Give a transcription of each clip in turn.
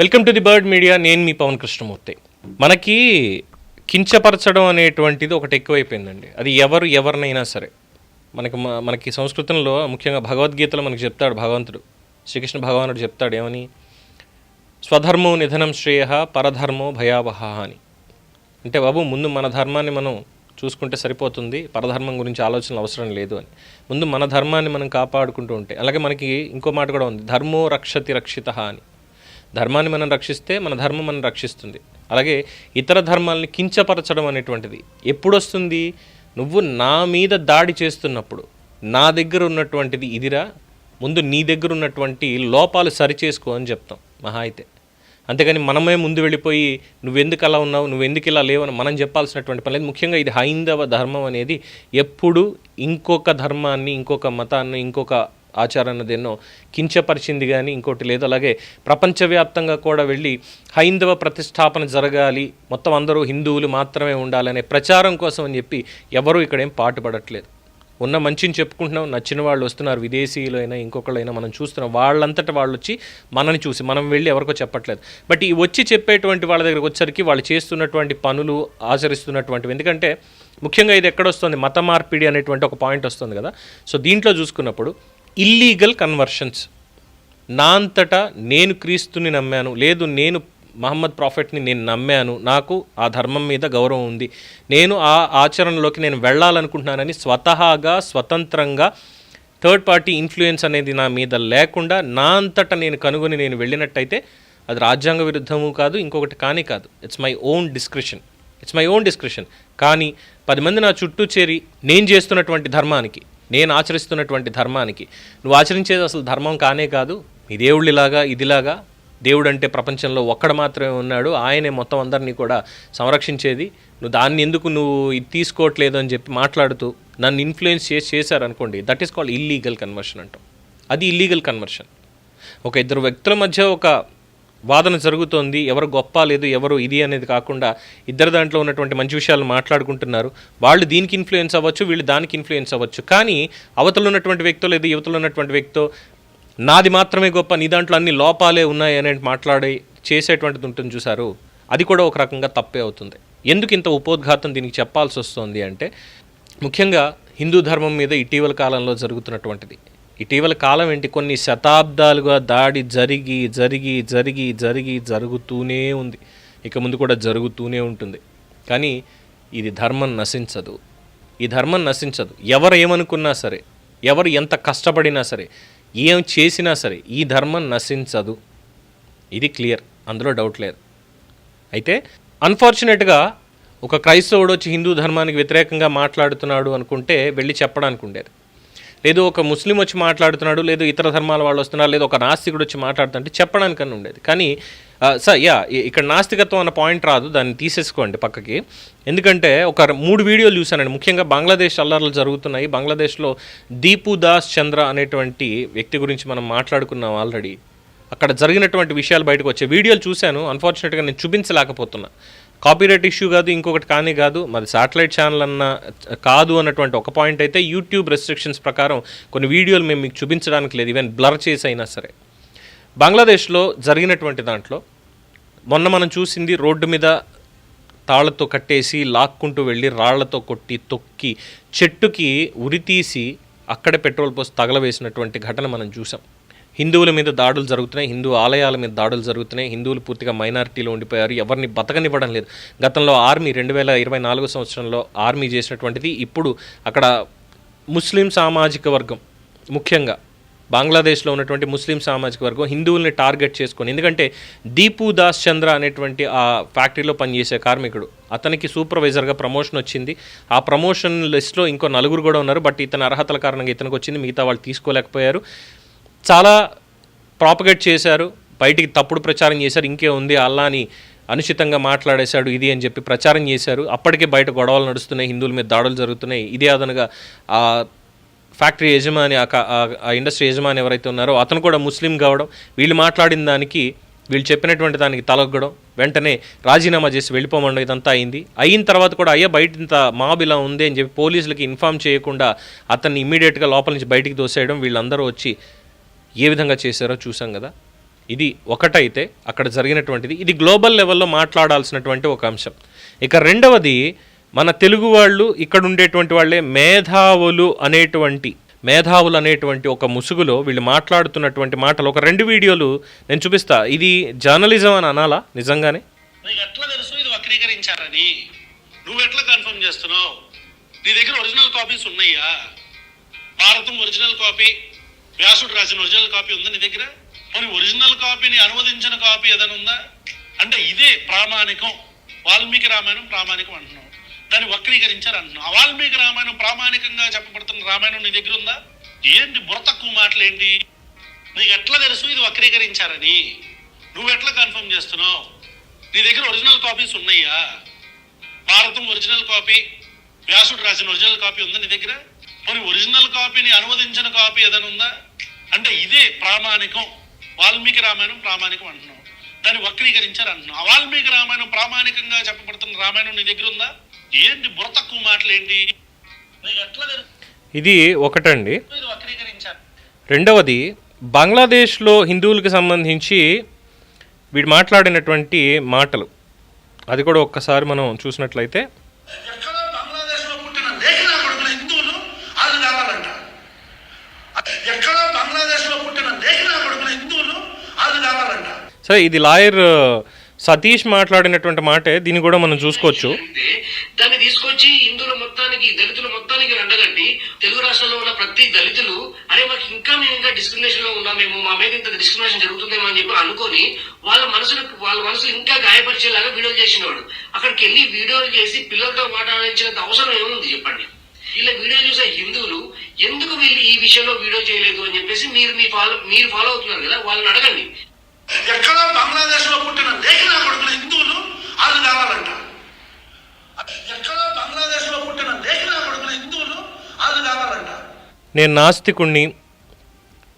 Welcome to the bird media. నేను మీ పవన్ కృష్ణమూర్తి. మనకి కించపరచడం అనేటువంటిది ఒకటి ఎక్కువైపోయిందండి. అది ఎవరు ఎవరినైనా సరే. మనకి మనకి సంస్కృతంలో ముఖ్యంగా భగవద్గీతలో మనకి చెప్తాడు భగవంతుడు. శ్రీకృష్ణ భగవానుడు చెప్తాడు ఏమని? స్వధర్మో నిధనం శ్రేయ పరధర్మో భయావహ అని. అంటే బాబు ముందు మన ధర్మాన్ని మనం చూసుకుంటే సరిపోతుంది. పరధర్మం గురించి ఆలోచన అవసరం లేదు అని. ముందు మన ధర్మాన్ని మనం కాపాడుకుంటూ ఉంటే. అలాగే మనకి ఇంకో మాట కూడా ఉంది. ధర్మో రక్షతి రక్షిత అని. ధర్మాన్ని మనం రక్షిస్తే మన ధర్మం మనం రక్షిస్తుంది. అలాగే ఇతర ధర్మాలని కించపరచడం అనేటువంటిది ఎప్పుడొస్తుంది? నువ్వు నా మీద దాడి చేస్తున్నప్పుడు నా దగ్గర ఉన్నటువంటిది ఇదిరా ముందు నీ దగ్గర ఉన్నటువంటి లోపాలు సరిచేసుకో అని చెప్తాం మహా అయితే. అంతేగాని మనమే ముందు వెళ్ళిపోయి నువ్వెందుకు అలా ఉన్నావు నువ్వెందుకు ఇలా లేవని మనం చెప్పాల్సినటువంటి పని లేదు. ముఖ్యంగా ఇది హైందవ ధర్మం అనేది ఎప్పుడు ఇంకొక ధర్మాన్ని ఇంకొక మతాన్ని ఇంకొక ఆచారాన్ని దేన్నో కించపరిచింది కానీ ఇంకోటి లేదు. అలాగే ప్రపంచవ్యాప్తంగా కూడా వెళ్ళి హైందవ ప్రతిష్టాపన జరగాలి. మొత్తం అందరూ హిందువులు మాత్రమే ఉండాలనే ప్రచారం కోసం అని చెప్పి ఎవరూ ఇక్కడేం పాటుపడట్లేదు. ఉన్న మంచిని చెప్పుకుంటున్నాం నచ్చిన వాళ్ళు వస్తున్నారు విదేశీయులైనా ఇంకొకళ్ళైనా మనం చూస్తున్నాం. వాళ్ళంతట వాళ్ళు వచ్చి మనని చూసి మనం వెళ్ళి ఎవరికో చెప్పట్లేదు. బట్ ఈ వచ్చి చెప్పేటువంటి వాళ్ళ దగ్గరకు వచ్చరికి వాళ్ళు చేస్తున్నటువంటి పనులు ఆచరిస్తున్నటువంటివి. ఎందుకంటే ముఖ్యంగా ఇది ఎక్కడొస్తుంది మత మార్పిడి అనేటువంటి ఒక పాయింట్ వస్తుంది కదా. సో దీంట్లో చూసుకున్నప్పుడు ఇల్లీగల్ కన్వర్షన్స్ నా అంతటా నేను క్రీస్తుని నమ్మాను. లేదు నేను మహమ్మద్ ప్రాఫెట్ని నేను నమ్మాను. నాకు ఆ ధర్మం మీద గౌరవం ఉంది. నేను ఆ ఆచరణలోకి నేను వెళ్ళాలనుకుంటున్నానని స్వతహాగా స్వతంత్రంగా థర్డ్ పార్టీ ఇన్ఫ్లుయెన్స్ అనేది నా మీద లేకుండా నా అంతటా నేను కనుగొని నేను వెళ్ళినట్టయితే అది రాజ్యాంగ విరుద్ధము కాదు ఇంకొకటి కానీ కాదు. It's my own description it's my own description కానీ పది మంది నా చుట్టూ చేరి నేను చేస్తున్నటువంటి ధర్మానికి నేను ఆచరిస్తున్నటువంటి ధర్మానికి. నువ్వు ఆచరించేది అసలు ధర్మం కానే కాదు. మీ దేవుళ్ళు ఇలాగా ఇదిలాగా. దేవుడు అంటే ప్రపంచంలో ఒక్కడ మాత్రమే ఉన్నాడు. ఆయనే మొత్తం అందరినీ కూడా సంరక్షించేది. నువ్వు దాన్ని ఎందుకు నువ్వు ఇది తీసుకోవట్లేదు అని చెప్పి మాట్లాడుతూ నన్ను ఇన్ఫ్లుయెన్స్ చేసి చేశారనుకోండి that is called illegal conversion అంటాం. అది ఇల్లీగల్ కన్వర్షన్ ఒక ఇద్దరు వ్యక్తుల మధ్య ఒక వాదన జరుగుతోంది ఎవరు గొప్ప లేదు ఎవరు ఇది అనేది కాకుండా ఇద్దరు దాంట్లో ఉన్నటువంటి మంచి విషయాలు మాట్లాడుకుంటున్నారు. వాళ్ళు దీనికి ఇన్ఫ్లుయెన్స్ అవ్వచ్చు వీళ్ళు దానికి ఇన్ఫ్లుయెన్స్ అవ్వచ్చు. కానీ అవతలు ఉన్నటువంటి వ్యక్తో లేదు యువతలు ఉన్నటువంటి వ్యక్తో నాది మాత్రమే గొప్ప నీ దాంట్లో అన్ని లోపాలే ఉన్నాయి అని మాట్లాడి చేసేటువంటిది ఉంటుంది చూసారు అది కూడా ఒక రకంగా తప్పే అవుతుంది. ఎందుకు ఇంత ఉపోద్ఘాతం దీనికి చెప్పాల్సి వస్తుంది అంటే ముఖ్యంగా హిందూ ధర్మం మీద ఇటీవల కాలంలో జరుగుతున్నటువంటిది. ఇటీవల కాలం ఏంటి? కొన్ని శతాబ్దాలుగా దాడి జరిగి జరిగి జరిగి జరిగి జరుగుతూనే ఉంది. ఇక ముందు కూడా జరుగుతూనే ఉంటుంది. కానీ ఇది ధర్మం నశించదు. ఈ ధర్మం నశించదు. ఎవరు ఏమనుకున్నా సరే ఎవరు ఎంత కష్టపడినా సరే ఏం చేసినా సరే ఈ ధర్మం నశించదు. ఇది క్లియర్. అందులో డౌట్ లేదు. అయితే అన్ఫార్చునేట్గా ఒక క్రైస్తవుడు వచ్చి హిందూ ధర్మానికి వ్యతిరేకంగా మాట్లాడుతున్నాడు అనుకుంటే వెళ్ళి చెప్పడానికి ఉండేది లేదు ఒక ముస్లిం వచ్చి మాట్లాడుతున్నాడు లేదు ఇతర ధర్మాల వాళ్ళు వస్తున్నారు లేదు ఒక నాస్తికుడు వచ్చి మాట్లాడుతుంటే చెప్పడానికన్నా ఉండేది. కానీ సార్ యా ఇక్కడ నాస్తికత్వం అన్న పాయింట్ రాదు దాన్ని తీసేసుకోండి పక్కకి. ఎందుకంటే ఒక మూడు వీడియోలు చూశానండి. ముఖ్యంగా బంగ్లాదేశ్ అల్లర్లు జరుగుతున్నాయి. బంగ్లాదేశ్లో దీపు దాస్ చంద్ర అనేటువంటి వ్యక్తి గురించి మనం మాట్లాడుకున్నాం ఆల్రెడీ. అక్కడ జరిగినటువంటి విషయాలు బయటకు వచ్చే వీడియోలు చూశాను. అన్ఫార్చునేట్గా నేను చూపించలేకపోతున్నా. కాపీరైట్ ఇష్యూ కాదు ఇంకొకటి కానీ కాదు మరి శాటిలైట్ ఛానల్ అన్న కాదు అన్నటువంటి ఒక పాయింట్ అయితే యూట్యూబ్ రెస్ట్రిక్షన్స్ ప్రకారం కొన్ని వీడియోలు మేము మీకు చూపించడానికి లేదు ఈవెన్ బ్లర్ చేసి అయినా సరే. బంగ్లాదేశ్లో జరిగినటువంటి దాంట్లో మొన్న మనం చూసింది రోడ్డు మీద తాళ్ళతో కట్టేసి లాక్కుంటూ వెళ్ళి రాళ్ళతో కొట్టి తొక్కి చెట్టుకి ఉరితీసి అక్కడే పెట్రోల్ పోసి తగలవేసినటువంటి ఘటన మనం చూసాం. హిందువుల మీద దాడులు జరుగుతున్నాయి హిందూ ఆలయాల మీద దాడులు జరుగుతున్నాయి హిందువులు పూర్తిగా మైనారిటీలో ఉండిపోయారు ఎవరిని బతకనివ్వడం లేదు. గతంలో ఆర్మీ రెండు వేల ఇరవై నాలుగో సంవత్సరంలో ఆర్మీ చేసినటువంటిది ఇప్పుడు అక్కడ ముస్లిం సామాజిక వర్గం ముఖ్యంగా బంగ్లాదేశ్లో ఉన్నటువంటి ముస్లిం సామాజిక వర్గం హిందువుల్ని టార్గెట్ చేసుకొని ఎందుకంటే దీపు దాస్ చంద్ర అనేటువంటి ఆ ఫ్యాక్టరీలో పనిచేసే కార్మికుడు అతనికి సూపర్వైజర్గా ప్రమోషన్ వచ్చింది. ఆ ప్రమోషన్ లిస్ట్లో ఇంకో నలుగురు కూడా ఉన్నారు బట్ ఇతని అర్హతల కారణంగా ఇతనికి వచ్చింది మిగతా వాళ్ళు తీసుకోలేకపోయారు. చాలా ప్రాపగేట్ చేశారు. బయటికి తప్పుడు ప్రచారం చేశారు. ఇంకే ఉంది అల్లా అని అనుచితంగా మాట్లాడేశాడు ఇది అని చెప్పి ప్రచారం చేశారు. అప్పటికే బయట గొడవలు నడుస్తున్నాయి హిందువుల మీద దాడులు జరుగుతున్నాయి. ఇదే అదనగా ఆ ఫ్యాక్టరీ యజమాని ఆ ఇండస్ట్రీ యజమాని ఎవరైతే ఉన్నారో అతను కూడా ముస్లిం కావడం వీళ్ళు మాట్లాడిన దానికి వీళ్ళు చెప్పినటువంటి దానికి తలొగ్గడం వెంటనే రాజీనామా చేసి వెళ్ళిపోమండం ఇదంతా అయింది. అయిన తర్వాత కూడా అయ్యా బయట ఇంత మాబ్ ఇలా ఉంది అని చెప్పి పోలీసులకి ఇన్ఫామ్ చేయకుండా అతన్ని ఇమీడియట్గా లోపల నుంచి బయటికి దోసేయడం వీళ్ళందరూ వచ్చి ఏ విధంగా చేశారో చూసాం కదా. ఇది ఒకటైతే అక్కడ జరిగినటువంటిది. ఇది గ్లోబల్ లెవెల్లో మాట్లాడాల్సినటువంటి ఒక అంశం. ఇక రెండవది మన తెలుగు వాళ్ళు ఇక్కడ ఉండేటువంటి వాళ్ళే మేధావులు అనేటువంటి మేధావులు అనేటువంటి ఒక ముసుగులో వీళ్ళు మాట్లాడుతున్నటువంటి మాటలు. ఒక రెండు వీడియోలు నేను చూపిస్తా. ఇది జర్నలిజం అని అనాలా నిజంగానే? ఎట్లా తెలుసు ఇది వక్రీకరించారని? నువ్వు ఎట్లా కన్ఫర్మ్ చేస్తున్నావు? నీ దగ్గర ఒరిజినల్ కాపీస్ ఉన్నాయా? Bharatam original copy. వ్యాసుడు రాసిన ఒరిజినల్ కాపీ ఉందా నీ దగ్గర? మరి ఒరిజినల్ కాపీని అనువదించిన కాపీ ఏదైనా ఉందా? అంటే ఇదే ప్రామాణికం. వాల్మీకి రామాయణం ప్రామాణికం అంటున్నాం. దాన్ని వక్రీకరించారు అంటున్నాం. వాల్మీకి రామాయణం ప్రామాణికంగా చెప్పబడుతున్న రామాయణం నీ దగ్గర ఉందా? ఏంటి బుర్ర తక్కువ మాటలేంటి? నీకు ఎట్లా తెలుసు ఇది వక్రీకరించారని? నువ్వు ఎట్లా కన్ఫర్మ్ చేస్తున్నావు? నీ దగ్గర ఒరిజినల్ కాపీస్ ఉన్నాయా? భారతం ఒరిజినల్ కాపీ వ్యాసుడు రాసిన ఒరిజినల్ కాపీ ఉందా నీ దగ్గర? మరి ఒరిజినల్ కాపీని అనువదించిన కాపీ ఏదైనా ఉందా? అంటే ఇదే ప్రామాణికం. వాల్మీకి రామాయణం ప్రామాణికం అంటున్నావు దాన్ని వక్రీకరించారు అంటున్నావు ఆ వాల్మీకి రామాయణం ప్రామాణికంగా చెప్పబడుతున్న రామాయణం నీ దగ్గర ఉందా? ఏంటి బుర్ర తక్కువ మాటలేంటి? ఇది ఒకటండి. రెండవది బంగ్లాదేశ్లో హిందువులకు సంబంధించి వీడు మాట్లాడినటువంటి మాటలు. అది కూడా ఒక్కసారి మనం చూసినట్లయితే ఎక్కడో బంగ్లాదేశ్లో పుట్టిన లేఖనా కొడుకుల హిందువులు వాళ్ళు కావాలంట ఎక్కడో బంగ్లాదేశ్లో పుట్టిన లేఖనా కొడుకుల హిందువులు వాళ్ళు సరే ఇది లాయర్ సతీష్ మాట్లాడినటువంటి మాటే దీన్ని కూడా మనం చూసుకోవచ్చు. దాన్ని తీసుకొచ్చి హిందువుల మొత్తానికి దళితుల మొత్తానికి అండగట్టి తెలుగు రాష్ట్రాల్లో ఉన్న ప్రతి దళితులు అరే మాకు ఇంకా మేము ఇంకా డిస్క్రిమినేషన్లో ఉన్నామేమో మా మీద ఇంత డిస్క్రిమినేషన్ జరుగుతుందేమో అని చెప్పి అనుకొని వాళ్ళ మనసులు వాళ్ళ మనసు ఇంకా గాయపరిచేలాగా వీడియోలు చేసినవాడు. అక్కడికి వెళ్ళి వీడియోలు చేసి పిల్లలతో మాట్లాడించినంత అవసరం ఏముంది చెప్పండి. ఇలా వీడియో చూసే హిందువులు ఎందుకు వీళ్ళు ఈ విషయంలో వీడియో చేయలేదు అని చెప్పేసి మీరు మీ ఫాలో మీరు ఫాలో అవుతున్నారు కదా వాళ్ళని అడగండి ఎక్కడో బంగ్లాదేశ్లో పుట్టిన లేఖనా కొడుకులు హిందువులు వాళ్ళు కావాలంట. ఎక్కడో బంగ్లాదేశ్లో పుట్టిన లేఖనా కొడుకులు హిందువులు వాళ్ళు కావాలంట. నేను నాస్తికుణ్ణి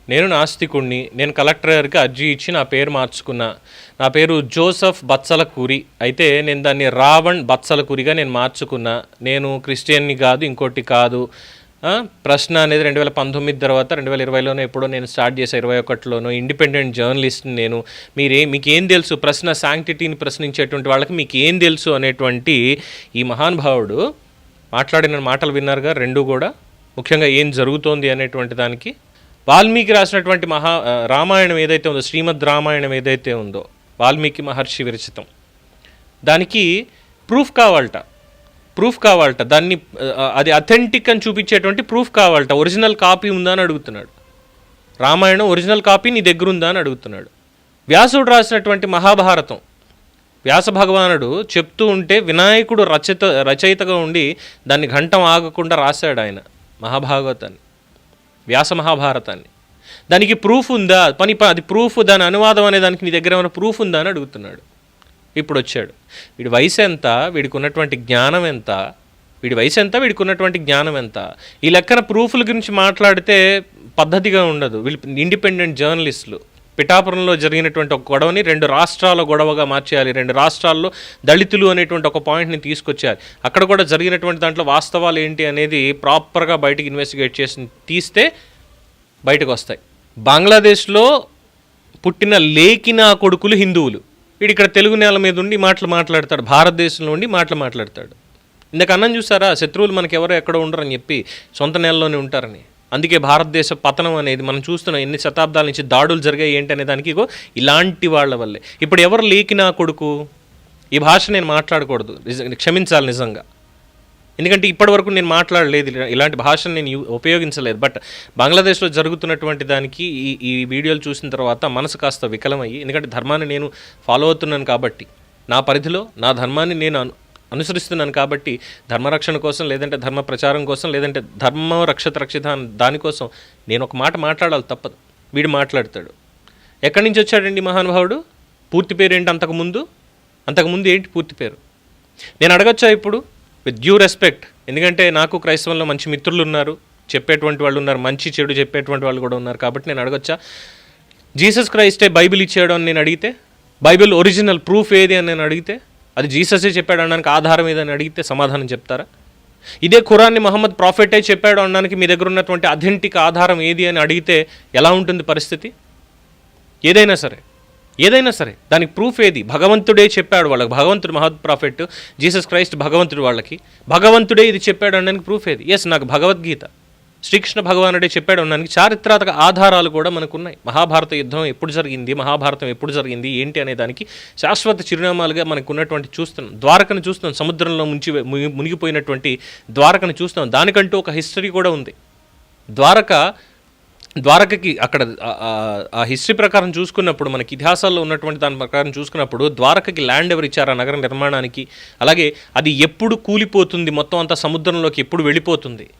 నేను నాస్తికుణ్ణి నేను కలెక్టర్ గారికి అర్జీ ఇచ్చి నా పేరు మార్చుకున్నా. నా పేరు జోసఫ్ బత్సలకూరి. అయితే నేను దాన్ని రావణ్ బత్సలకూరిగా నేను మార్చుకున్నా. నేను క్రిస్టియన్ని కాదు ఇంకోటి కాదు. ప్రశ్న అనేది రెండు వేల పంతొమ్మిది తర్వాత రెండు వేల ఇరవైలోనే ఎప్పుడో నేను స్టార్ట్ చేసా ఇరవై ఒకటిలోనో ఇండిపెండెంట్ జర్నలిస్ట్ నేను. మీరే మీకు ఏం తెలుసు? ప్రశ్న శాంక్టిటీని ప్రశ్నించేటువంటి వాళ్ళకి మీకు ఏం తెలుసు అనేటువంటి ఈ మహానుభావుడు మాట్లాడిన మాటలు విన్నారుగా రెండు కూడా. ముఖ్యంగా ఏం జరుగుతోంది అనేటువంటి దానికి. వాల్మీకి రాసినటువంటి మహా రామాయణం ఏదైతే ఉందో శ్రీమద్ రామాయణం ఏదైతే ఉందో వాల్మీకి మహర్షి విరచితం. దానికి ప్రూఫ్ కావాలట. ప్రూఫ్ కావాలట. దాన్ని అది అథెంటిక్ అని చూపించేటువంటి ప్రూఫ్ కావాలట. ఒరిజినల్ కాపీ ఉందా అని అడుగుతున్నాడు. రామాయణం ఒరిజినల్ కాపీ నీ దగ్గర ఉందా అని అడుగుతున్నాడు. వ్యాసుడు రాసినటువంటి మహాభారతం. వ్యాస భగవానుడు చెప్తూ ఉంటే వినాయకుడు రచయిత రచయితగా ఉండి దాన్ని ఘంటం ఆగకుండా రాశాడు ఆయన మహాభాగవతాన్ని. వ్యాస మహాభారతాన్ని. దానికి ప్రూఫ్ ఉందా? పని అది ప్రూఫ్ దాని అనువాదం అనే దానికి నీ దగ్గర ఏమైనా ప్రూఫ్ ఉందా అని అడుగుతున్నాడు. ఇప్పుడు వచ్చాడు వీడి వయసు ఎంత వీడికి ఉన్నటువంటి జ్ఞానం ఎంత? వీడి వయసు ఎంత వీడికి ఉన్నటువంటి జ్ఞానం ఎంత? ఈ లెక్కన ప్రూఫ్ల గురించి మాట్లాడితే పద్ధతిగా ఉండదు. వీళ్ళు ఇండిపెండెంట్ జర్నలిస్టులు. పిఠాపురంలో జరిగినటువంటి ఒక గొడవని రెండు రాష్ట్రాల గొడవగా మార్చేయాలి. రెండు రాష్ట్రాల్లో దళితులు అనేటువంటి ఒక పాయింట్ని తీసుకొచ్చేయాలి అక్కడ కూడా జరిగినటువంటి దాంట్లో వాస్తవాలు ఏంటి అనేది ప్రాపర్గా బయటకు ఇన్వెస్టిగేట్ చేసి తీస్తే బయటకు వస్తాయి బంగ్లాదేశ్లో పుట్టిన లేకిన కొడుకులు హిందువులు. వీడు ఇక్కడ తెలుగు నేల మీద ఉండి మాటలు మాట్లాడతాడు భారతదేశంలో ఉండి మాటలు మాట్లాడతాడు. ఇందాక అన్నం చూసారా? శత్రువులు మనకి ఎవరో ఎక్కడ ఉండరని చెప్పి సొంత నేలలోనే ఉంటారని. అందుకే భారతదేశ పతనం అనేది మనం చూస్తున్నాం ఎన్ని శతాబ్దాల నుంచి దాడులు జరిగాయి ఏంటి అనే దానికి ఇగో ఇలాంటి వాళ్ళ వల్లే. ఇప్పుడు ఎవరు లేకినా కొడుకు? ఈ భాష నేను మాట్లాడకూడదు. నిజ- క్షమించాలి నిజంగా. ఎందుకంటే ఇప్పటివరకు నేను మాట్లాడలేదు. ఇలాంటి భాషను నేను ఉపయోగించలేదు. బట్ బంగ్లాదేశ్లో జరుగుతున్నటువంటి దానికి ఈ ఈ వీడియోలు చూసిన తర్వాత మనసు కాస్త వికలమయ్యి ఎందుకంటే ధర్మాన్ని నేను ఫాలో అవుతున్నాను కాబట్టి నా పరిధిలో నా ధర్మాన్ని నేను అను అనుసరిస్తున్నాను కాబట్టి ధర్మరక్షణ కోసం లేదంటే ధర్మ ప్రచారం కోసం లేదంటే ధర్మ రక్షత రక్షిత దానికోసం నేను ఒక మాట మాట్లాడాలి తప్పదు. వీడు మాట్లాడతాడు. ఎక్కడి నుంచి వచ్చాడండి మహానుభావుడు? పూర్తి పేరు ఏంటి అంతకుముందు అంతకుముందు ఏంటి పూర్తి పేరు? నేను అడగచ్చా ఇప్పుడు? With due respect. ఎందుకంటే నాకు క్రైస్తవంలో మంచి మిత్రులు ఉన్నారు చెప్పేటువంటి వాళ్ళు ఉన్నారు మంచి చెడు చెప్పేటువంటి వాళ్ళు కూడా ఉన్నారు కాబట్టి నేను అడగొచ్చా? జీసస్ క్రైస్టే బైబిల్ ఇచ్చాడు అని నేను అడిగితే బైబిల్ ఒరిజినల్ ప్రూఫ్ ఏది అని నేను అడిగితే అది జీససే చెప్పాడు అనడానికి ఆధారం ఏదని అడిగితే సమాధానం చెప్తారా? ఇదే ఖురాన్ని మహమ్మద్ ప్రాఫిటే చెప్పాడు అనడానికి మీ దగ్గర ఉన్నటువంటి అథెంటిక్ ఆధారం ఏది అని అడిగితే ఎలా ఉంటుంది పరిస్థితి? ఏదైనా సరే. ఏదైనా సరే దానికి ప్రూఫ్ ఏది? భగవంతుడే చెప్పాడు వాళ్ళకి. భగవంతుడు మహద్ ప్రాఫిట్ జీసస్ క్రైస్ట్ భగవంతుడు వాళ్ళకి. భగవంతుడే ఇది చెప్పాడు అనడానికి ప్రూఫ్ ఏది? ఎస్ నాకు భగవద్గీత. శ్రీకృష్ణ భగవానుడే చెప్పాడు అనడానికి చారిత్రాత్మక ఆధారాలు కూడా మనకు ఉన్నాయి మహాభారత యుద్ధం ఎప్పుడు జరిగింది? మహాభారతం ఎప్పుడు జరిగింది? ఏంటి అనే దానికి శాశ్వత చిరునామాలుగా మనకు ఉన్నటువంటి చూస్తున్నాం. ద్వారకను చూస్తున్నాం. సముద్రంలో ముంచి మునిగిపోయినటువంటి ద్వారకను చూస్తున్నాం. దానికంటూ ఒక హిస్టరీ కూడా ఉంది. ద్వారక ద్వారకకి అక్కడ ఆ- హిస్టరీ ప్రకారం చూసుకున్నప్పుడు మనకి ఇతిహాసాల్లో ఉన్నటువంటి దాని ప్రకారం చూసుకున్నప్పుడు ద్వారకకి ల్యాండ్ ఎవరు ఇచ్చారు ఆ నగర నిర్మాణానికి? అలాగే అది ఎప్పుడు కూలిపోతుంది మొత్తం అంతా సముద్రంలోకి ఎప్పుడు వెళ్ళిపోతుంది?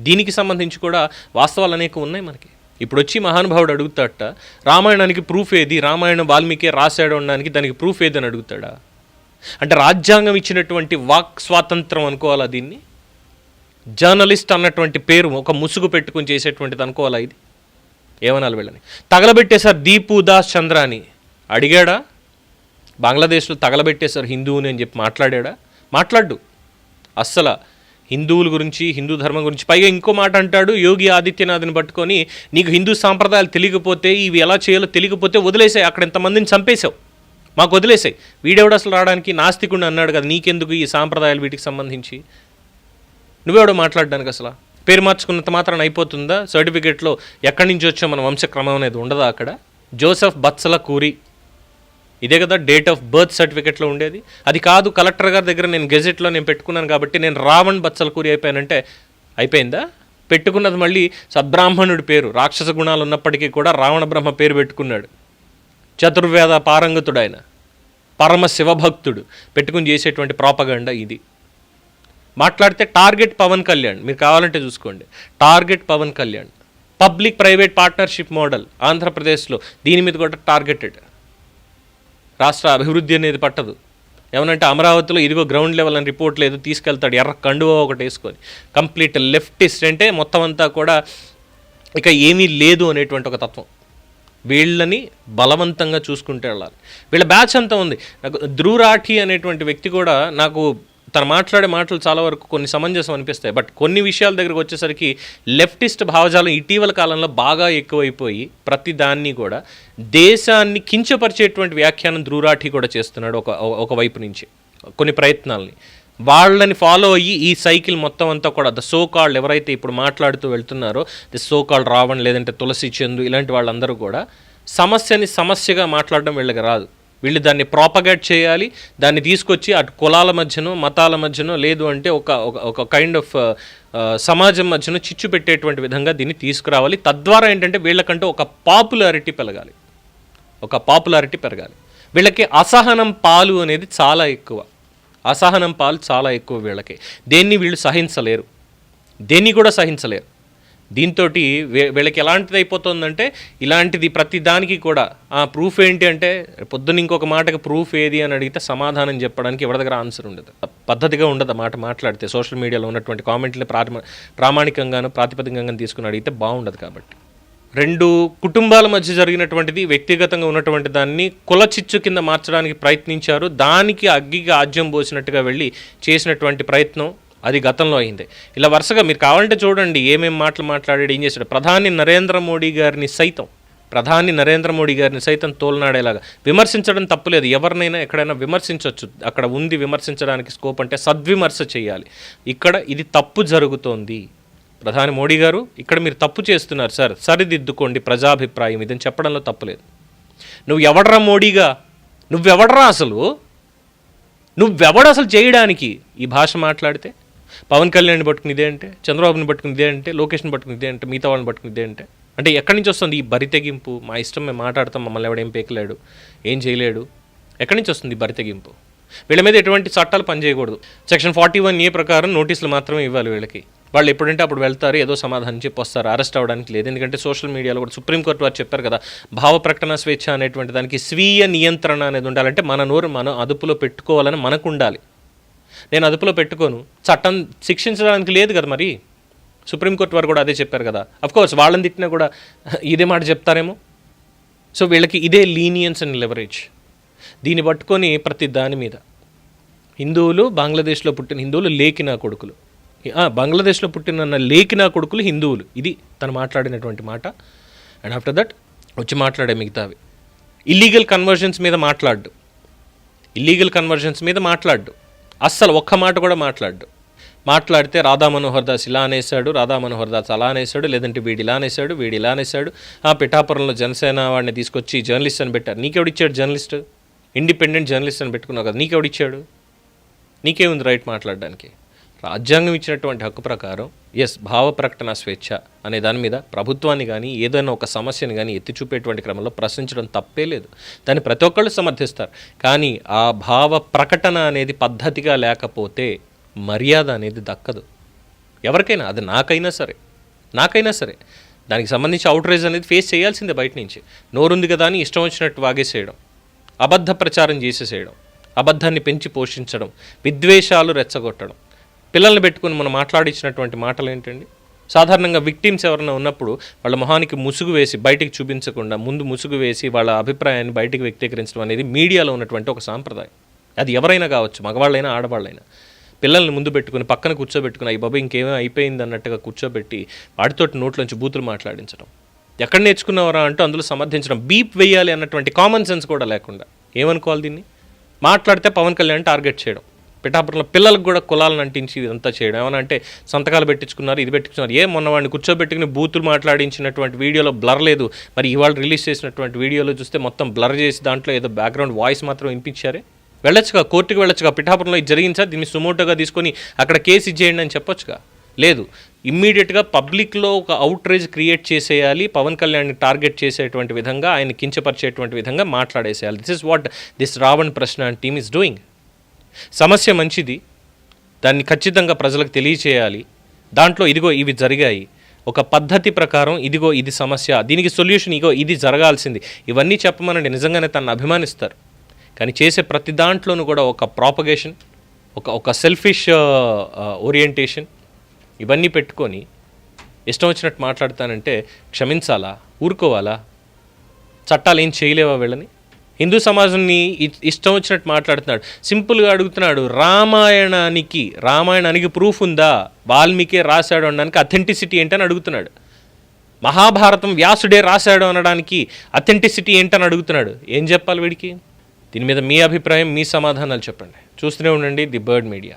దీనికి సంబంధించి కూడా వాస్తవాలు అనేక ఉన్నాయి మనకి. ఇప్పుడు వచ్చి మహానుభావుడు అడుగుతాడట రామాయణానికి ప్రూఫ్ ఏది? రామాయణం వాల్మీకి రాశాడు అనడానికి దానికి ప్రూఫ్ ఏది అని అడుగుతాడా? అంటే రాజ్యాంగం ఇచ్చినటువంటి వాక్ స్వాతంత్రం అనుకోవాలా దీన్ని? జర్నలిస్ట్ అన్నటువంటి పేరు ఒక ముసుగు పెట్టుకుని చేసేటువంటిది అనుకోవాలా ఇది? ఏమనాలి వీళ్ళని? తగలబెట్టేశారు దీపు దాస్ చంద్ర అని అడిగాడా? బంగ్లాదేశ్లో తగలబెట్టేశారు హిందువుని అని చెప్పి మాట్లాడాడా? మాట్లాడు. అస్సలు. హిందువుల గురించి హిందూ ధర్మం గురించి. పైగా ఇంకో మాట అంటాడు యోగి ఆదిత్యనాథ్ని పట్టుకొని నీకు హిందూ సాంప్రదాయాలు తెలియకపోతే ఇవి ఎలా చేయాలో తెలియకపోతే వదిలేసాయి. అక్కడ ఇంతమందిని చంపేశావు. మాకు వదిలేసాయి. వీడెవడు అసలు రావడానికి? నాస్తికుండా అన్నాడు కదా నీకెందుకు ఈ సాంప్రదాయాలు వీటికి సంబంధించి? నువ్వెవడో మాట్లాడడానికి అసలు? పేరు మార్చుకున్నంత మాత్రం అయిపోతుందా? సర్టిఫికేట్లో ఎక్కడి నుంచి వచ్చో మన? వంశక్రమం అనేది ఉండదా అక్కడ? జోసెఫ్ బత్సల కూరి. ఇదే కదా డేట్ ఆఫ్ బర్త్ సర్టిఫికేట్లో ఉండేది. అది కాదు కలెక్టర్ గారి దగ్గర నేను గెజెట్లో నేను పెట్టుకున్నాను కాబట్టి నేను రావణ్ బత్సల కూరి అయిపోయానంటే అయిపోయిందా? పెట్టుకున్నది మళ్ళీ సద్బ్రాహ్మణుడి పేరు. రాక్షస గుణాలు ఉన్నప్పటికీ కూడా రావణ బ్రహ్మ పేరు పెట్టుకున్నాడు. చతుర్వేద పారంగతుడు ఆయన. పరమ శివభక్తుడు. పెట్టుకుని చేసేటువంటి ప్రాపగండ ఇది. మాట్లాడితే టార్గెట్ పవన్ కళ్యాణ్. మీరు కావాలంటే చూసుకోండి. Target Pawan Kalyan. Public private partnership model ఆంధ్రప్రదేశ్లో దీని మీద కూడా టార్గెటెడ్. రాష్ట్ర అభివృద్ధి అనేది పట్టదు. ఏమనంటే అమరావతిలో ఇదిగో గ్రౌండ్ లెవెల్ అని రిపోర్ట్ లేదు తీసుకెళ్తాడు ఎర్ర కండువా ఒకటి వేసుకొని. కంప్లీట్ లెఫ్టిస్ట్ అంటే మొత్తం అంతా కూడా ఇక ఏమీ లేదు అనేటువంటి ఒక తత్వం. వీళ్ళని బలవంతంగా చూసుకుంటే వెళ్ళాలి. వీళ్ళ బ్యాచ్ అంతా ఉంది. నాకు ధ్రువరాఠి అనేటువంటి వ్యక్తి కూడా నాకు తను మాట్లాడే మాటలు చాలా వరకు కొన్ని సమంజసం అనిపిస్తాయి. బట్ కొన్ని విషయాల దగ్గరకు వచ్చేసరికి లెఫ్టిస్ట్ భావజాలం ఇటీవల కాలంలో బాగా ఎక్కువైపోయి ప్రతి దాన్ని కూడా దేశాన్ని కించపరిచేటువంటి వ్యాఖ్యానం ధ్రువరాఠి కూడా చేస్తున్నాడు ఒక ఒక వైపు నుంచి కొన్ని ప్రయత్నాల్ని. వాళ్ళని ఫాలో అయ్యి ఈ సైకిల్ మొత్తం అంతా కూడా ద సో కాల్డ్ ఎవరైతే ఇప్పుడు మాట్లాడుతూ వెళ్తున్నారో ది సో కాల్డ్ రావణ్ లేదంటే తులసి చందు ఇలాంటి వాళ్ళందరూ కూడా సమస్యని సమస్యగా మాట్లాడడం వీళ్ళకి రాదు. వీళ్ళు దాన్ని ప్రాపగేట్ చేయాలి దాన్ని తీసుకొచ్చి అటు కులాల మధ్యనో మతాల మధ్యనో లేదు అంటే ఒక ఒక- ఒక కైండ్ ఆఫ్ uh, uh, సమాజం మధ్యన చిచ్చు పెట్టేటువంటి విధంగా దీన్ని తీసుకురావాలి. తద్వారా ఏంటంటే వీళ్ళకంటూ ఒక పాపులారిటీ పెరగాలి. ఒక పాపులారిటీ పెరగాలి. వీళ్ళకి అసహనం పాలు అనేది చాలా ఎక్కువ. అసహనం పాలు చాలా ఎక్కువ వీళ్ళకి. దేన్ని వీళ్ళు సహించలేరు. దేన్ని కూడా సహించలేరు. దీంతో వీళ్ళకి ఎలాంటిది అయిపోతుందంటే ఇలాంటిది ప్రతి దానికి కూడా ఆ ప్రూఫ్ ఏంటి అంటే పొద్దున్న ఇంకొక మాటకి ప్రూఫ్ ఏది అని అడిగితే సమాధానం చెప్పడానికి ఎవరి దగ్గర ఆన్సర్ ఉండదు. పద్ధతిగా ఉండదు మాట మాట్లాడితే సోషల్ మీడియాలో ఉన్నటువంటి కామెంట్లు ప్రాథమ ప్రామాణికంగాను ప్రాతిపదికంగా తీసుకుని అడిగితే బాగుండదు కాబట్టి. రెండు కుటుంబాల మధ్య జరిగినటువంటిది వ్యక్తిగతంగా ఉన్నటువంటి దాన్ని కుల చిచ్చు కింద మార్చడానికి ప్రయత్నించారు. దానికి అగ్గిగా ఆజ్యం పోసినట్టుగా వెళ్ళి చేసినటువంటి ప్రయత్నం అది గతంలో అయింది. ఇలా వరుసగా మీరు కావాలంటే చూడండి ఏమేం మాటలు మాట్లాడాడు ఏం చేశాడు. ప్రధాని నరేంద్ర మోడీ గారిని సైతం ప్రధాని నరేంద్ర మోడీ గారిని సైతం తోలనాడేలాగా విమర్శించడం తప్పులేదు. ఎవరినైనా ఎక్కడైనా విమర్శించవచ్చు అక్కడ ఉంది విమర్శించడానికి స్కోప్ అంటే సద్విమర్శ చేయాలి. ఇక్కడ ఇది తప్పు జరుగుతోంది. ప్రధాని మోడీ గారు ఇక్కడ మీరు తప్పు చేస్తున్నారు సార్. సరిదిద్దుకోండి ప్రజాభిప్రాయం. ఇదని చెప్పడంలో తప్పులేదు. నువ్వు ఎవడరా మోడీగా? నువ్వెవడరా అసలు? నువ్వెవడు అసలు చేయడానికి? ఈ భాష మాట్లాడితే పవన్ కళ్యాణ్ని పట్టుకుని ఇదే అంటే చంద్రబాబుని పట్టుకుని ఇదే అంటే లోకేష్ని పట్టుకుని ఇదే అంటే మిగతా వాళ్ళని పట్టుకుని ఇదే అంటే. అంటే ఎక్కడి నుంచి వస్తుంది ఈ బరి తెగింపు? మా ఇష్టం మేము మాట్లాడతాం మమ్మల్ని ఎవడేం పేకలేడు ఏం చేయలేడు. ఎక్కడి నుంచి వస్తుంది ఈ బరి తెగింపు? వీళ్ళ మీద ఎటువంటి చట్టాలు పనిచేయకూడదు సెక్షన్ ఫార్టీ వన్ ఏ ప్రకారం నోటీసులు మాత్రమే ఇవ్వాలి వీళ్ళకి. వాళ్ళు ఎప్పుడంటే అప్పుడు వెళ్తారు ఏదో సమాధానం చెప్పి వస్తారు అరెస్ట్ అవ్వడానికి లేదు. ఎందుకంటే సోషల్ మీడియాలో కూడా సుప్రీంకోర్టు వారు చెప్పారు కదా భావ ప్రకటన స్వేచ్ఛ అనేటువంటి దానికి స్వీయ నియంత్రణ అనేది ఉండాలంటే మన నోరు మనం అదుపులో పెట్టుకోవాలని మనకు ఉండాలి. నేను అదుపులో పెట్టుకోను. చట్టం శిక్షించడానికి లేదు కదా మరి? సుప్రీంకోర్టు వారు కూడా అదే చెప్పారు కదా. అఫ్కోర్స్ వాళ్ళని తిట్టినా కూడా ఇదే మాట చెప్తారేమో? సో వీళ్ళకి ఇదే లీనియన్స్ అండ్ లెవరేజ్ దీన్ని పట్టుకొని ప్రతి దాని మీద. హిందువులు బంగ్లాదేశ్లో పుట్టిన హిందువులు లేకినా కొడుకులు. ఆ, బంగ్లాదేశ్లో పుట్టిన లేకినా కొడుకులు హిందువులు. ఇది తను మాట్లాడినటువంటి మాట. అండ్ ఆఫ్టర్ దట్ వచ్చి మాట్లాడే మిగతావి. ఇల్లీగల్ కన్వర్జన్స్ మీద మాట్లాడు ఇల్లీగల్ కన్వర్జన్స్ మీద మాట్లాడు అస్సలు ఒక్క మాట కూడా మాట్లాడు మాట్లాడితే రాధా మనోహర్ దాస్ ఇలా అనేసాడు రాధా మనోహర్ దాస్ అలా అనేసాడు లేదంటే వీడు ఇలా అనేసాడు వీడు ఇలా అనేసాడు ఆ పిఠాపురంలో జనసేన వాడిని తీసుకొచ్చి జర్నలిస్ట్ అని పెట్టారు. నీకెవడిచ్చాడు జర్నలిస్ట్? ఇండిపెండెంట్ జర్నలిస్ట్ అని పెట్టుకున్నావు కదా నీకెవడిచ్చాడు నీకేముంది రైట్ మాట్లాడడానికి. రాజ్యాంగం ఇచ్చినటువంటి హక్కు ప్రకారం ఎస్ భావ ప్రకటన స్వేచ్ఛ అనే దాని మీద ప్రభుత్వాన్ని కానీ ఏదైనా ఒక సమస్యను కానీ ఎత్తి చూపేటువంటి క్రమంలో ప్రశ్నించడం తప్పే లేదు. దాన్ని ప్రతి ఒక్కళ్ళు సమర్థిస్తారు. కానీ ఆ భావ ప్రకటన అనేది పద్ధతిగా లేకపోతే మర్యాద అనేది దక్కదు. ఎవరికైనా అది నాకైనా సరే నాకైనా సరే. దానికి సంబంధించి అవుట్రేజ్ అనేది ఫేస్ చేయాల్సిందే బయట నుంచి. నోరుంది కదా అని ఇష్టం వచ్చినట్టు వాగేసేయడం అబద్ధ ప్రచారం చేసేసేయడం అబద్ధాన్ని పెంచి పోషించడం విద్వేషాలు రెచ్చగొట్టడం. పిల్లల్ని పెట్టుకుని మనం మాట్లాడించినటువంటి మాటలు ఏంటండి సాధారణంగా విక్టిమ్స్ ఎవరైనా ఉన్నప్పుడు వాళ్ళ మొహానికి ముసుగు వేసి బయటికి చూపించకుండా ముందు ముసుగు వేసి వాళ్ళ అభిప్రాయాన్ని బయటికి వ్యక్తీకరించడం అనేది మీడియాలో ఉన్నటువంటి ఒక సాంప్రదాయం. అది ఎవరైనా కావచ్చు మగవాళ్ళైనా ఆడవాళ్ళైనా. పిల్లల్ని ముందు పెట్టుకుని పక్కన కూర్చోబెట్టుకుని అయ్యి బాబు ఇంకేమో అయిపోయింది అన్నట్టుగా కూర్చోబెట్టి వాటితోటి నోట్లోంచి బూతులు మాట్లాడించడం. ఎక్కడ నేర్చుకున్నవరా అంటూ అందులో సమర్థించడం. బీప్ వేయాలి అన్నటువంటి కామన్ సెన్స్ కూడా లేకుండా. ఏమనుకోవాలి దీన్ని? మాట్లాడితే పవన్ కళ్యాణ్ టార్గెట్ చేయడం. పిఠాపురంలో పిల్లలకు కూడా కులాలను అంటించి ఇదంతా చేయడం. ఏమన్నా అంటే సంతకాలు పెట్టించుకున్నారు ఇది పెట్టించుకున్నారు. ఏ మొన్న వాడిని కూర్చోబెట్టుకుని బూతులు మాట్లాడించినటువంటి వీడియోలో బ్లర్ లేదు. మరి ఇవాళ రిలీజ్ చేసినటువంటి వీడియోలో చూస్తే మొత్తం బ్లర్ చేసి దాంట్లో ఏదో బ్యాక్గ్రౌండ్ వాయిస్ మాత్రం వినిపించారే? వెళ్ళొచ్చుగా కోర్టుకు వెళ్ళొచ్చుగా? పిఠాపురంలో ఇది జరిగింది? దీన్ని సుమోటోగా తీసుకొని అక్కడ కేసు ఇచ్చేయండి అని చెప్పొచ్చుగా? లేదు. ఇమ్మీడియట్గా పబ్లిక్లో ఒక అవుట్రేజ్ క్రియేట్ చేసేయాలి పవన్ కళ్యాణ్ని టార్గెట్ చేసేటువంటి విధంగా ఆయన కించపరిచేటువంటి విధంగా మాట్లాడేసేయాలి. This is what this Ravan ప్రశ్న అండ్ టీమ్ ఇస్ డూయింగ్ సమస్య మంచిది. దాన్ని ఖచ్చితంగా ప్రజలకు తెలియచేయాలి. దాంట్లో ఇదిగో ఇవి జరిగాయి. ఒక పద్ధతి ప్రకారం ఇదిగో ఇది సమస్య. దీనికి సొల్యూషన్ ఇగో ఇది జరగాల్సింది. ఇవన్నీ చెప్పమనండి. నిజంగానే తను అభిమానిస్తారు. కానీ చేసే ప్రతి దాంట్లోనూ కూడా ఒక ప్రాపగేషన్ ఒక ఒక సెల్ఫిష్ ఓరియంటేషన్ uh, uh, ఇవన్నీ పెట్టుకొని ఇష్టం వచ్చినట్టు మాట్లాడతానంటే క్షమించాలా? ఊరుకోవాలా? చట్టాలు ఏం చేయలేవా వీళ్ళని? హిందూ సమాజాన్ని ఇష్టం వచ్చినట్టు మాట్లాడుతున్నాడు. సింపుల్గా అడుగుతున్నాడు రామాయణానికి రామాయణానికి ప్రూఫ్ ఉందా? వాల్మీకి రాశాడు అనడానికి అథెంటిసిటీ ఏంటని అడుగుతున్నాడు. మహాభారతం వ్యాసుడే రాశాడు అనడానికి అథెంటిసిటీ ఏంటని అడుగుతున్నాడు. ఏం చెప్పాలి వీడికి? దీని మీద మీ అభిప్రాయం మీ సమాధానాలు చెప్పండి. చూస్తూనే ఉండండి ది బర్డ్ మీడియా.